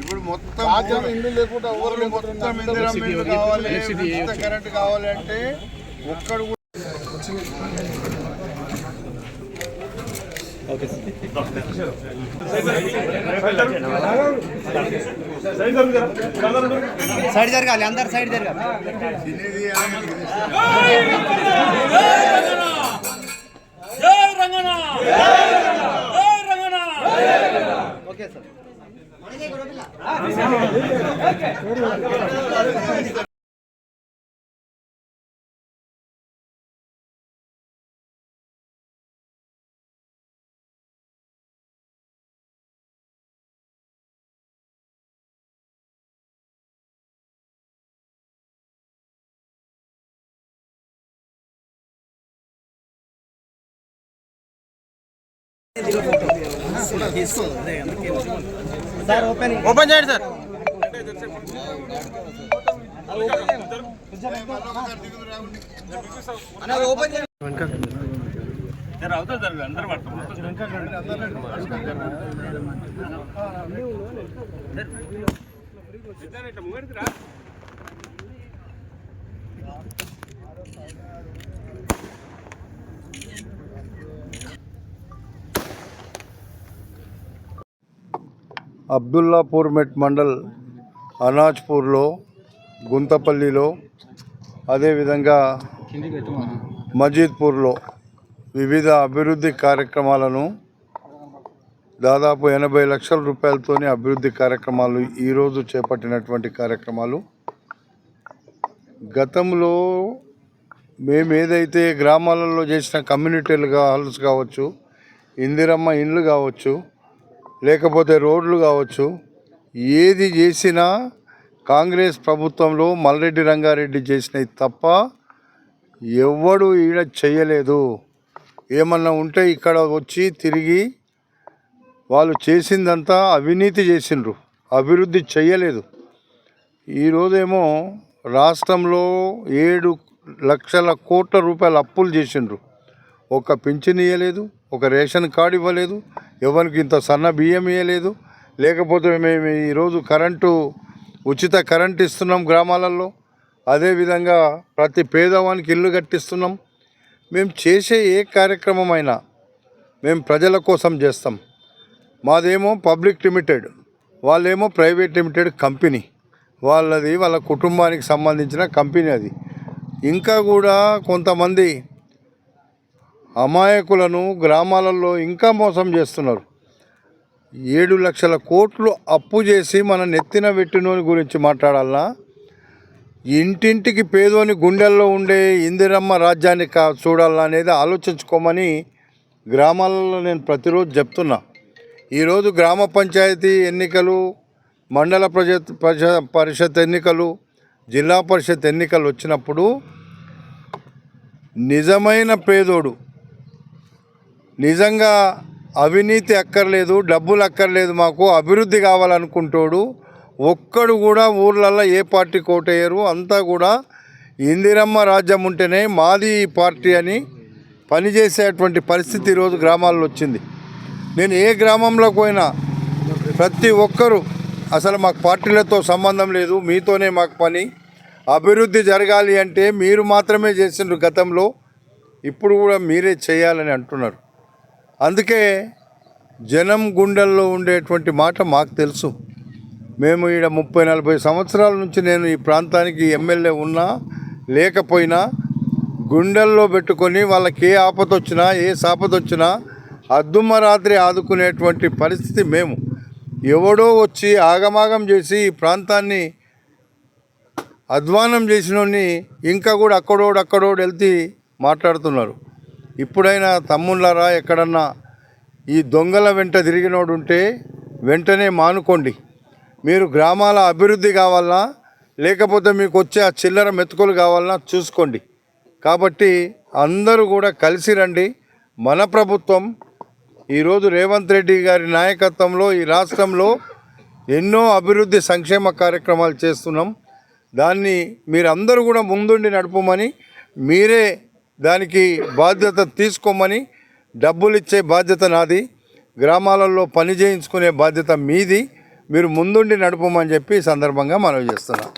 ఇప్పుడు మొత్తం ఇల్లు లేకుండా ఊర్లు మొత్తం ఇందిరా కావాలి కరెంట్ కావాలంటే ఒక్కడు కూడా సైడ్ జరగాలి అందరు సైడ్ జరగాలి. తినేది అనేది జై రంగన జై Rangana okay sir. Open open చేయండి సార్. ఓపెన్ అబ్దుల్లాపూర్ మెట్ మండల్ అనాజ్పూర్లో గుంతపల్లిలో అదేవిధంగా మజీద్పూర్లో వివిధ అభివృద్ధి కార్యక్రమాలను దాదాపు ఎనభై లక్షల రూపాయలతోనే అభివృద్ధి కార్యక్రమాలు ఈరోజు చేపట్టినటువంటి కార్యక్రమాలు. గతంలో మేము ఏదైతే గ్రామాలలో చేసిన కమ్యూనిటీలు హాల్స్ కావచ్చు ఇందిరమ్మ ఇండ్లు కావచ్చు లేకపోతే రోడ్లు కావచ్చు ఏది చేసినా కాంగ్రెస్ ప్రభుత్వంలో మల్రెడ్డి రంగారెడ్డి చేసినవి తప్ప ఎవ్వడు ఈడ చేయలేదు. ఏమన్నా ఉంటే ఇక్కడ వచ్చి తిరిగి వాళ్ళు చేసిందంతా అవినీతి చేసిండ్రు. అభివృద్ధి చేయలేదు. ఈరోజేమో రాష్ట్రంలో ఏడు లక్షల కోట్ల రూపాయల అప్పులు చేసిండ్రు. ఒక పింఛన్ ఇవ్వలేదు ఒక రేషన్ కార్డు ఇవ్వలేదు ఎవరికి ఇంత సన్న బియ్యం ఇవ్వలేదు లేకపోతే మేము ఈరోజు కరెంటు ఉచిత కరెంట్ ఇస్తున్నాం గ్రామాలలో. అదేవిధంగా ప్రతి పేదవానికి ఇల్లు కట్టిస్తున్నాం. మేము చేసే ఏ కార్యక్రమమైనా మేము ప్రజల కోసం చేస్తాం. మాదేమో పబ్లిక్ లిమిటెడ్ వాళ్ళేమో ప్రైవేట్ లిమిటెడ్ కంపెనీ. వాళ్ళది వాళ్ళ కుటుంబానికి సంబంధించిన కంపెనీ అది. ఇంకా కూడా కొంతమంది అమాయకులను గ్రామాలలో ఇంకా మోసం చేస్తున్నారు. ఏడు లక్షల కోట్లు అప్పు చేసి మన నెత్తిన పెట్టినోని గురించి మాట్లాడాలన్నా ఇంటింటికి పేదోని గుండెల్లో ఉండే ఇందిరమ్మ రాజ్యాన్ని కా చూడాలా అనేది ఆలోచించుకోమని గ్రామాలలో నేను ప్రతిరోజు చెప్తున్నా. ఈరోజు గ్రామ పంచాయతీ ఎన్నికలు మండల ప్రజ ప్రజ పరిషత్ ఎన్నికలు జిల్లా పరిషత్ ఎన్నికలు వచ్చినప్పుడు నిజమైన పేదోడు నిజంగా అవినీతి అక్కర్లేదు డబ్బులు అక్కర్లేదు మాకు అభివృద్ధి కావాలనుకుంటాడు ఒక్కడు కూడా ఊర్లల్లో ఏ పార్టీ కోటయ్యారు అంతా కూడా ఇందిరమ్మ రాజ్యం ఉంటేనే మాది పార్టీ అని పనిచేసేటువంటి పరిస్థితి ఈరోజు గ్రామాల్లో వచ్చింది. నేను ఏ గ్రామంలోకి పోయినా ప్రతి ఒక్కరూ అసలు మాకు పార్టీలతో సంబంధం లేదు మీతోనే మాకు పని. అభివృద్ధి జరగాలి అంటే మీరు మాత్రమే చేసిండ్రు గతంలో ఇప్పుడు కూడా మీరే చేయాలని అంటున్నారు. అందుకే జనం గుండెల్లో ఉండేటువంటి మాట మాకు తెలుసు. మేము ఈడ ముప్పై నలభై సంవత్సరాల నుంచి నేను ఈ ప్రాంతానికి ఎమ్మెల్యే ఉన్నా లేకపోయినా గుండెల్లో పెట్టుకొని వాళ్ళకి ఏ ఆపద వచ్చినా ఏ సాపద వచ్చినా అద్దుమ్మ రాత్రి ఆదుకునేటువంటి పరిస్థితి మేము. ఎవడో వచ్చి ఆగమాగం చేసి ఈ ప్రాంతాన్ని అధ్వానం చేసినోని ఇంకా కూడా అక్కడోడు అక్కడోడు వెళ్తే మాట్లాడుతున్నారు. ఇప్పుడైనా తమ్ముళ్ళారా ఎక్కడన్నా ఈ దొంగల వెంట తిరిగినోడు ఉంటే వెంటనే మానుకోండి. మీరు గ్రామాల అభివృద్ధి కావాలన్నా లేకపోతే మీకు వచ్చే ఆ చిల్లర మెతుకులు కావాలన్నా చూసుకోండి. కాబట్టి అందరూ కూడా కలిసి రండి. మన ప్రభుత్వం ఈరోజు రేవంత్ రెడ్డి గారి నాయకత్వంలో ఈ రాష్ట్రంలో ఎన్నో అభివృద్ధి సంక్షేమ కార్యక్రమాలు చేస్తున్నాం. దాన్ని మీరందరూ కూడా ముందుండి నడపమని మీరే దానికి బాధ్యత తీసుకోమని డబ్బులు ఇచ్చే బాధ్యత నాది. గ్రామాలలో పని చేయించుకునే బాధ్యత మీది. మీరు ముందుండి నడపమని చెప్పి ఈ సందర్భంగా మనవి చేస్తున్నాం.